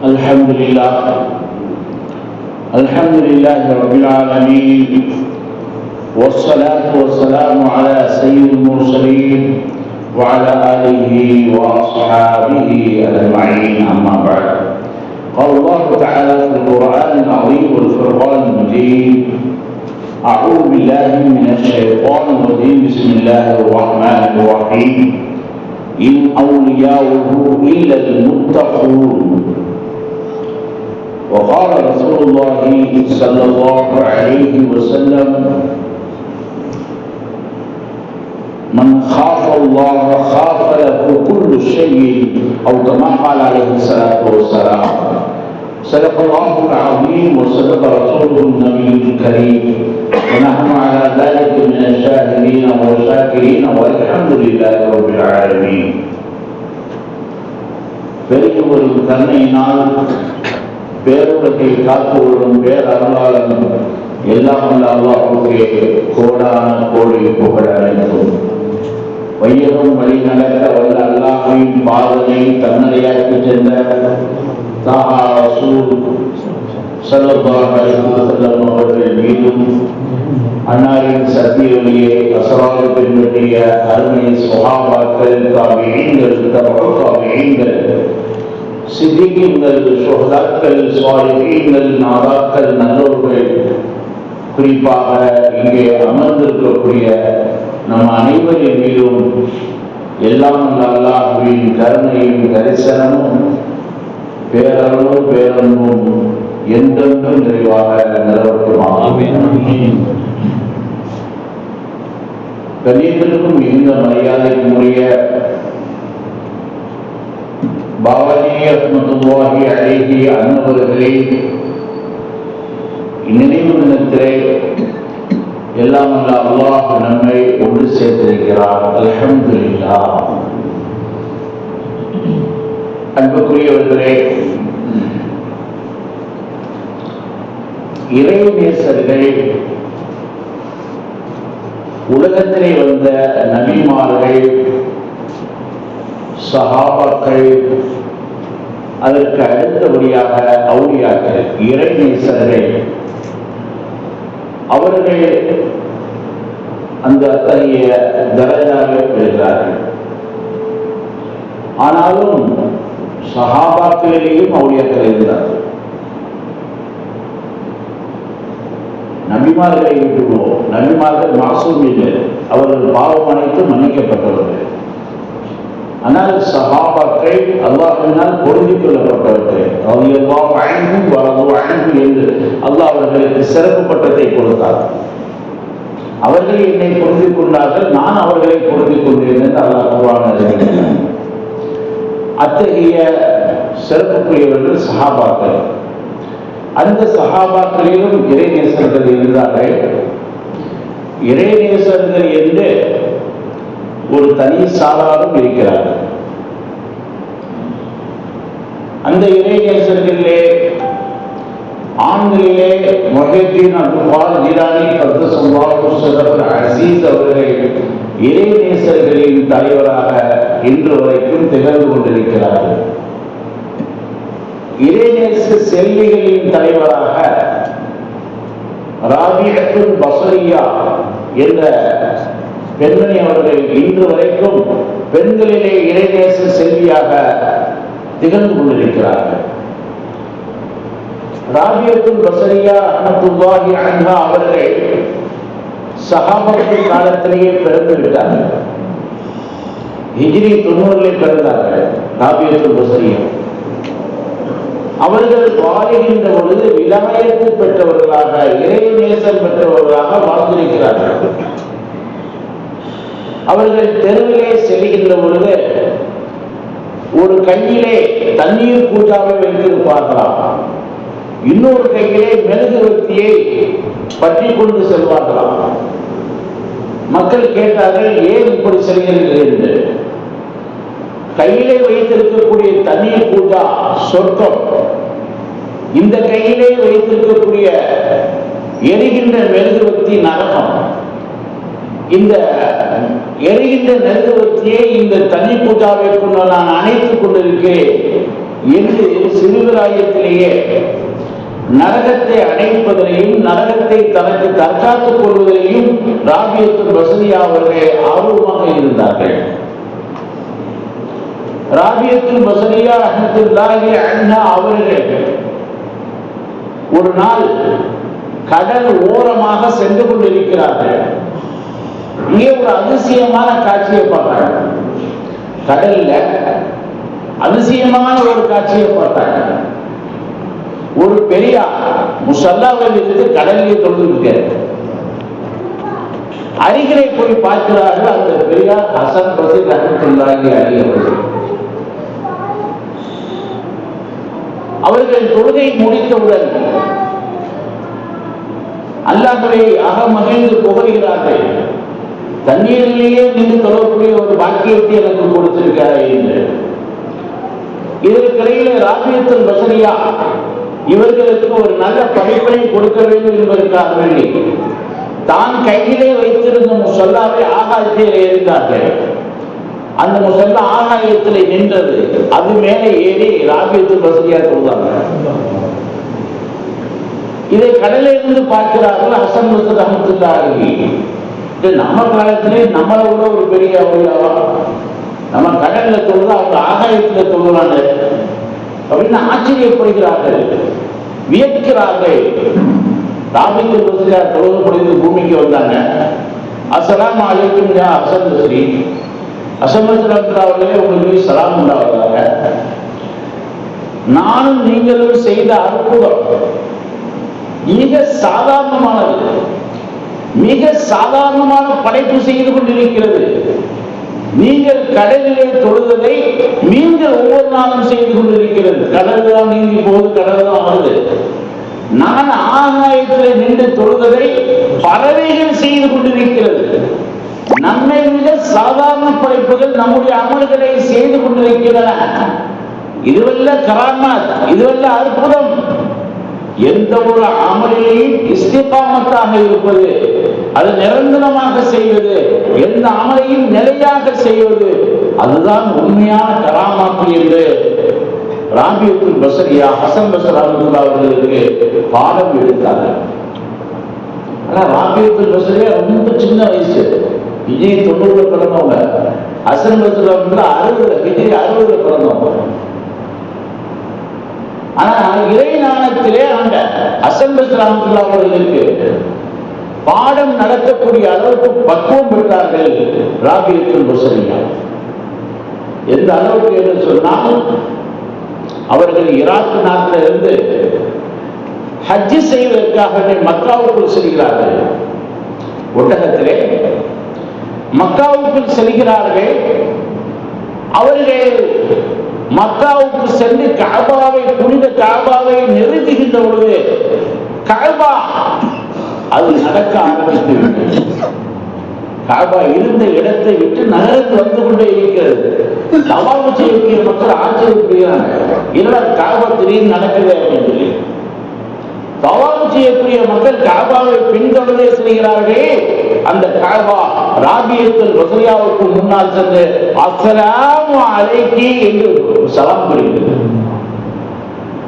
الحمد لله الحمد لله رب العالمين. والصلاة والسلام على سيد المرسلين وعلى آله وأصحابه أجمعين. أما بعد قال الله تعالى في القرآن العظيم والفرقان المجيد أعوذ بالله من الشيطان الرجيم. بسم الله الرحمن الرحيم. إن أولياؤه إلا المتقون. وقال رسول الله صلى الله عليه وسلم من خاف الله خاف له كل شيء أو كما قال عليه الصلاة والسلام صدق الله العظيم وصدق رسوله النبي الكريم ونحن على ذلك من الشاهدين والشاكرين والحمد لله رب العالمين பெரிய ஒரு கருணையினால் பேருலகை காத்துள்ளும் பேரருளாளன் எல்லாம் வல்ல அல்லாஹுக்கே கோடான கோடி புகழ் அனைத்தும் வையகம் வழி நடக்க வல்ல அல்லாஹின் பாதனை தன்னடையாக்கி சென்ற தாஹா ரசூல் ஸல்லல்லாஹு அவர்கள் மீதும் அன்னாரின் சத்தியவழியை அசராக பின்பற்றிய அருமை சுகாபாக்கள் தாபியீன்கள் தபு தாபியீன்கள் சித்திகீன்கள் சுகதாக்கள் சுவாலிகீன்கள் நாதாக்கள் நல்லோர்கள். குறிப்பாக இங்கே அமர்ந்திருக்கக்கூடிய நம் அனைவரின் மீதும் எல்லாம் அல்லாஹுவின் கருணையும் தரிசனமும் பேரருளும் பேரன்பும் என்றென்றும் நிறைவாக நிலவட்டுமாக கண்ணியத்திற்கும் மிகுந்த மரியாதைக்குரிய பாபாஜி அஹ்மதுல்லாஹி அழகி அன்னவர்களே நினைவு தினத்திலே எல்லாம் அல்ல அல்லாஹ் நம்மை ஒன்று சேர்த்திருக்கிறார். அல்ஹம்துலில்லாஹ் அன்புக்குரியவர்களே இறைநேசர்கள் உலகத்திலே வந்த நபிமார்கள் சஹாபாக்கள் அதற்கு அடுத்தபடியாக அவுளியாக்கள் இறைநேசர்கள் அவர்கள் அந்த அத்தகைய தரஜாவை பெறுகிறார்கள். ஆனாலும் சகாபாக்களிலேயும் அவுளியாக்கள் இருந்தார்கள். நபிமார்களை விட்டுவோம் நபிமார்கள் மாசூம் இல்லை அவர்கள் பாவம் அனைத்து மன்னிக்கப்பட்டவர்கள். ஆனால் சஹாபாக்கள் அல்லாஹினால் பொருந்திக் கொள்ளப்பட்டவர்கள். அல்லாஹ் வழங்கும் வரது வழங்கு என்று அல்லாஹ் அவர்களுக்கு சிறப்பு பட்டத்தை கொடுத்தார். அவர்கள் என்னை பொருந்தி கொண்டார்கள் நான் அவர்களை பொருந்தி கொண்டேன் என்று அல்லாஹ் குர்ஆன் அத்தகைய சிறப்புக்குரியவர்கள் சஹாபாக்கள். அந்த சஹாபாக்களிலும் இறைநேசர்கள் இருந்தார்கள். இறைநேசர்கள் என்று ஒரு தனி சாராரும் இருக்கிறார்கள். அந்த இறைநேசர்களிலே ஆண்களிலே மொஹிதீன் அப்துல் ஜிலானி அப்துல் அசீஸ் அவர்கள் இளைநேசர்களின் தலைவராக இன்று வரைக்கும் திகழ்ந்து கொண்டிருக்கிறார்கள். இளைநேச செல்விகளின் தலைவராக ராபியத்துல் பசரியா என்ற பெண்மணி அவர்கள் இன்று வரைக்கும் பெண்களிலே இறைநேச செல்வியாக திகழ்ந்து கொண்டிருக்கிறார்கள். ராபியத்துல் பசரியா அஹமத்துல்லாஹி அன்ஹா அவர்கள் சகாபத்து காலத்திலேயே பிறந்து விட்டார்கள். ஹிஜ்ரி தொண்ணூறிலே பிறந்தார்கள் ராபியத்துல் பசரியா. அவர்கள் வாழுகின்ற பொழுது விலாயத்து பெற்றவர்களாக இறைநேசம் பெற்றவர்களாக வாழ்ந்திருக்கிறார்கள். அவர்கள் தெருவிலே செல்கின்ற பொழுது ஒரு கையிலே தண்ணீர் கூட்டாக வைத்திருப்பார்களாம். இன்னொரு கையிலே மெழுகுவர்த்தியை பற்றி கொண்டு செல்வார்களாம். மக்கள் கேட்டார்கள் ஏன் இப்படி செல்கிறீர்கள்? என்று. கையிலே வைத்திருக்கக்கூடிய தண்ணீர் கூட்டா சொர்க்கம். இந்த கையிலே வைத்திருக்கக்கூடிய எரிகின்ற மெழுகுவர்த்தி நரகம். இந்த எரிகின்ற மெழுகுவர்த்தியை இந்த தனி பூஜாவை கொண்டு நான் அணைத்துக் கொண்டிருக்கிறேன் என்று சிறுவிராயத்திலேயே நரகத்தை அடைப்பதிலையும் நரகத்தை தனக்கு தற்காத்துக் கொள்வதிலையும் ராபியத்தின் வசதியா அவர்கள் ஆர்வமாக இருந்தார்கள். ராபியத்தின் வசதியா அஹமத்துல்லாஹி அண்ணா அவர்கள். ஒரு நாள் கடல் ஓரமாக சென்று கொண்டிருக்கிறார்கள். இங்கே ஒரு அதிசயமான காட்சியை பார்த்தாங்க. கடல்ல அதிசயமான ஒரு காட்சியை பார்த்தாங்க. ஒரு பெரியார் முசல்லாவில் இருந்து கடலிலே தொழுது அருகிலே போய் பார்க்கிறார்கள் அந்த பெரியார் ஹசன் பசீர் ரஹமத்துல்லாஹி அலி அவர்கள். அவர்கள் தொழுகை முடித்தவுடன் அல்லாஹரை அகமகிழ்ந்து புகழ்கிறார்கள் தண்ணீரிலேயே நின்று தொழக்கூடிய ஒரு பாக்கியத்தை எனக்கு கொடுத்திருக்கிறார் என்று. இதற்கிடையில ராஜ்யத்தின் வசதியா இவர்களுக்கு ஒரு நல்ல படிப்பினை கொடுக்க வேண்டும் என்பதற்காக வேண்டி தான் கையிலே வைத்திருந்த முசல்லாவை ஆகாயத்தில் இருந்தார்கள் அந்த முசல்லா ஆகாயத்தில் நின்றது. அது மேலே ஏறி ராஜ்யத்தின் வசதியா கொடுத்தாங்க இதை கடலில் இருந்து பார்க்கிறார்கள் ஹசன் மசூத் இது நம்ம காலத்திலே நம்மளை விட ஒரு பெரிய அவளியாவா நம்ம கடல்ல தொழுது அவங்க ஆகாயத்துல தொழுறாங்க. அப்படின்னு ஆச்சரியப்படுகிறார்கள். வியக்கிறார்கள். ராபிக்கு பஸ்ரியார் தொழுது முடிந்து பூமிக்கு வந்தாங்க. அசலாம் அழைக்கும் யா அசன் பஸ்ரி அசன் அவர்களே உங்களுக்கு சலாம் உண்டாவதாக. நானும் நீங்களும் செய்த அற்புதம். மிக சாதாரணமானது. மிக சாதாரணமான படைப்பு செய்து கொண்டிருக்கிறது. நீங்கள் கடலிலே தொழுதலை நீங்கள் ஒவ்வொரு நாளும் செய்து கொண்டிருக்கிறது. கடல் தான் நீங்கி போகுது கடல் தான் வருது நான் ஆகாயத்தில் நின்று தொழுவதை பறவைகள் செய்து கொண்டிருக்கிறது. நம்மை விட சாதாரண படைப்புகள் நம்முடைய அமல்களை செய்து கொண்டிருக்கின்றன. இதுவல்ல கராமாத் இதுவல்ல அற்புதம். எந்த ஒரு அமலிலையும் இஸ்திகாமத்தாக இருப்பது அது நிரந்தரமாக செய்வது எந்த அமலையும் நிலையாக செய்வது அதுதான் உண்மையான கராமாக்கு என்று ராபியத்தின் பசரியா ஹசன் பசர் அவர்களுக்கு பாடம் எடுத்தாங்க ஆனா ராபியத்தின் பசரியா ரொம்ப சின்ன வயசு. விஜய் தொண்ணூறுல பிறந்தவங்க. ஹசன் பசர் அஹமதுல்லா அறுபதுல விஜய் அறுபதுல பிறந்தவங்க. ஆனா இறை நாணத்திலே அந்த அசம்பல் ராமத்துல்லா அவர்களுக்கு பாடம் நடத்தக்கூடிய அளவுக்கு பக்குவம் பெற்றார்கள் ராபியத்தில் பசரியா எந்த அளவுக்கு என்று சொன்னால் அவர்கள் ஈராக் நாட்டில் இருந்து ஹஜ்ஜி செய்வதற்காக மக்காவுக்குள் செல்கிறார்கள். ஒட்டகத்திலே மக்காவுக்குள் செல்கிறார்கள். அவர்கள் மக்காவுக்கு சென்று காபாவை புனித காபாவை நெருங்குகின்ற பொழுது காபா அது நடக்க ஆரம்பித்து காபா இருந்த இடத்தை விட்டு நகரத்து வந்து கொண்டே இருக்கிறது. தவாபு செய்யக்கூடிய மக்கள் ஆச்சரியப்படுகிறாங்க. என்னடா காபா திடீர்னு நடக்குது அப்படின்னு சொல்லி தவாபு செய்யக்கூடிய மக்கள் காபாவை பின்தொடர்ந்தே செய்கிறார்கள் அந்த காபா ராபியத்தில் ரசரியாவுக்கு முன்னால் சென்று அஸ்ஸலாமு அலைக்கி என்று சலாம் புரிகிறது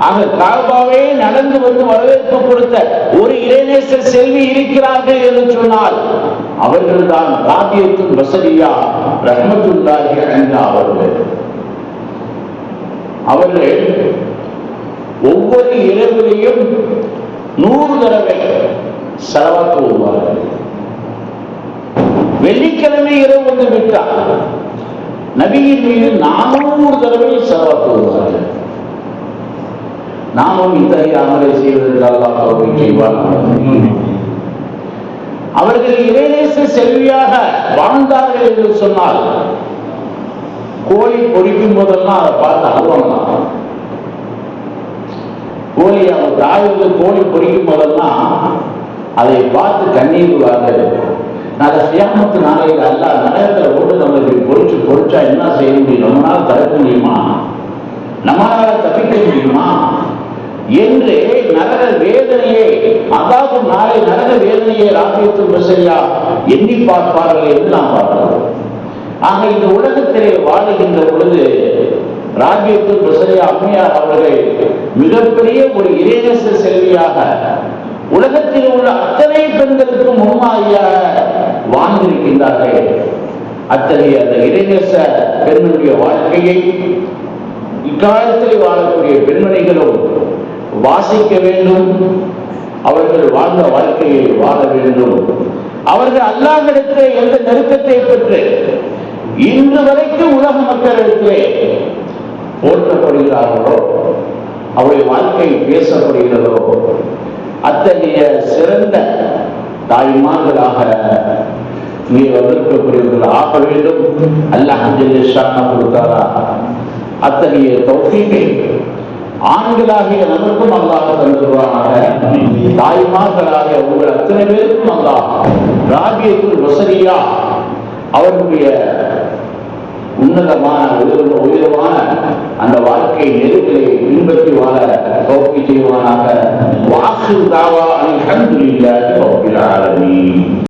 ஆக காபாவே நடந்து வந்து வரவேற்பு கொடுத்த ஒரு இளைஞர் செல்வி இருக்கிறார்கள் என்று சொன்னால் அவர்கள் தான் ராபியத்தின் வசதியா ரஹமத்துல்லாஹி அன்ஹா அவர்கள். அவர்கள் ஒவ்வொரு இரவிலையும் நூறு தடவை செலவாக்கு வருவார்கள் வெள்ளிக்கிழமை இரவு வந்து விட்டார் நபியின் மீது நானூறு தடவை செலவாக்குவார்கள் நாமும் இத்தகைய அமலை செய்வதற்கு அல்லாஹ் அவர்கள் இறைநேச செல்வியாக வாழ்ந்தார்கள் என்று சொன்னால் கோழி பொறிக்கும் போதெல்லாம் அதை பார்த்து அழுவாங்க. கோழி அவர் தாயிருந்து கோழி பொறிக்கும் போதெல்லாம் அதை பார்த்து கண்ணீர் விடுவார்கள். நாங்கள் சியாமத்து நாளையில் அல்ல நரகத்தில் ஓட்டு நம்மளுக்கு பொறிச்சு பொறிச்சா என்ன செய்ய முடியும்? நம்மளால் தடுக்க முடியுமா? நம்மளால தப்பிக்க முடியுமா? என்று நரக வேதனையை அதாவது நாளை நரக வேதனையை ராபியத்து பிரசரியா எண்ணி பார்ப்பார்கள் என்று நாம் பார்க்கிறோம். ஆக இந்த உலகத்திலே வாழுகின்ற பொழுது ராஜ்யத்தில் பிரசரியா அம்மையார் அவர்கள் மிகப்பெரிய ஒரு இறைநேச செல்வியாக உலகத்தில் உள்ள அத்தனை பெண்களுக்கும் முன்மாதிரியாக வாழ்ந்திருக்கின்றார்கள். அத்தகைய அந்த இறைநேச பெண்மனுடைய வாழ்க்கையை இக்காலத்தில் வாழக்கூடிய பெண்மணிகளும் வாசிக்க வேண்டும். அவர்கள் வாழ்ந்த வாழ்க்கையை வாழ வேண்டும். அவர்கள் அல்லாஹிடத்திலே எந்த நெருக்கத்தை பெற்று இன்று வரைக்கும் உலக மக்களிடத்திலே போற்றப்படுகிறார்களோ அவருடைய வாழ்க்கை பேசப்படுகிறதோ அத்தகைய சிறந்த தாய்மார்களாக இங்கே வந்திருக்கக்கூடியவர்கள் ஆக வேண்டும். அல்லாஹ் கொடுத்தாரா? அத்தகைய தௌஃபீகை ஆண்களாகிய நமக்கும் அல்லாஹ் தந்துருவானாக. தாய்மார்களாகிய உங்கள் அத்தனை பேருக்கும் அல்லாஹ் ராபியத்துல் வசதியா அவர்களுடைய உன்னதமான உயர்வான அந்த வாழ்க்கை நெருக்கலை பின்பற்றி வாழ தோப்பி செய்வானாக. வாசு தாவா அல்ஹம்துலில்லாஹி ரப்பில் ஆலமீன்.